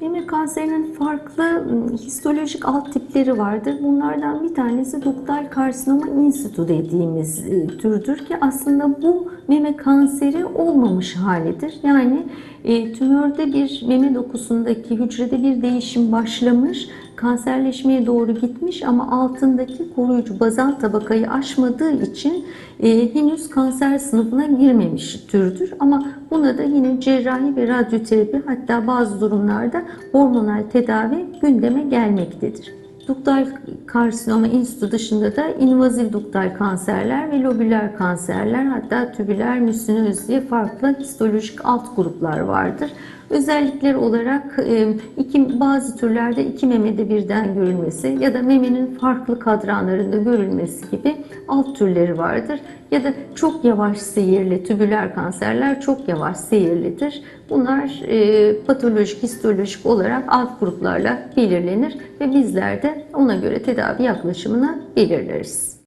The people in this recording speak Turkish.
Meme kanserinin farklı ım, histolojik alt tipleri vardır. Bunlardan bir tanesi duktal karsinoma in situ dediğimiz e, türdür ki aslında bu meme kanseri olmamış halidir. Yani e, tümörde bir meme dokusundaki hücrede bir değişim başlamış, kanserleşmeye doğru gitmiş ama altındaki koruyucu bazal tabakayı aşmadığı için e, henüz kanser sınıfına girmemiş türdür. Ama buna da yine cerrahi ve radyoterapi hatta bazı durumlarda hormonal tedavi gündeme gelmektedir. Duktal karsinoma institü dışında da invaziv duktal kanserler ve lobüler kanserler hatta tübüler müsinöz diye farklı histolojik alt gruplar vardır. Özellikler olarak iki, bazı türlerde iki memede birden görülmesi ya da memenin farklı kadranlarında görülmesi gibi alt türleri vardır. Ya da çok yavaş seyirli tübüler kanserler çok yavaş seyirlidir. Bunlar e, patolojik, histolojik olarak alt gruplarla belirlenir ve bizler de ona göre tedavi yaklaşımını belirleriz.